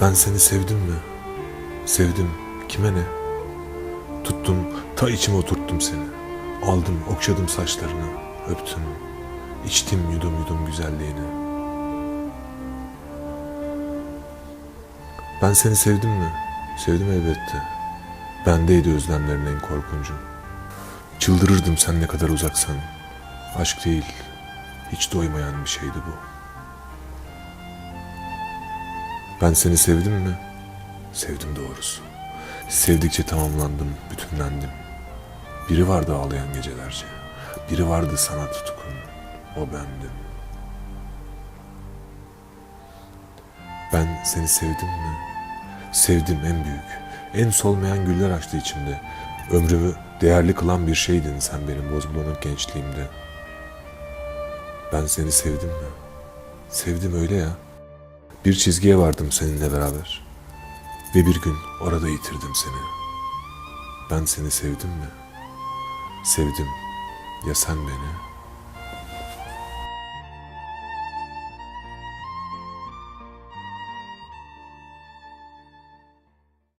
Ben seni sevdim mi? Sevdim. Kime ne? Tuttum, ta içime oturttum seni. Aldım, okşadım saçlarını, öptüm. İçtim yudum yudum güzelliğini. Ben seni sevdim mi? Sevdim elbette. Bendeydi özlemlerin en korkuncu. Çıldırırdım sen ne kadar uzaksan. Aşk değil, hiç doymayan bir şeydi bu. Ben seni sevdim mi? Sevdim doğrusu. Sevdikçe tamamlandım, bütünlendim. Biri vardı ağlayan gecelerce. Biri vardı sana tutkun. O bendim. Ben seni sevdim mi? Sevdim en büyük. En solmayan güller açtı içimde. Ömrümü değerli kılan bir şeydin sen benim bozbulanık gençliğimde. Ben seni sevdim mi? Sevdim öyle ya. Bir çizgiye vardım seninle beraber. Ve bir gün orada yitirdim seni. Ben seni sevdim mi? Sevdim. Ya sen beni?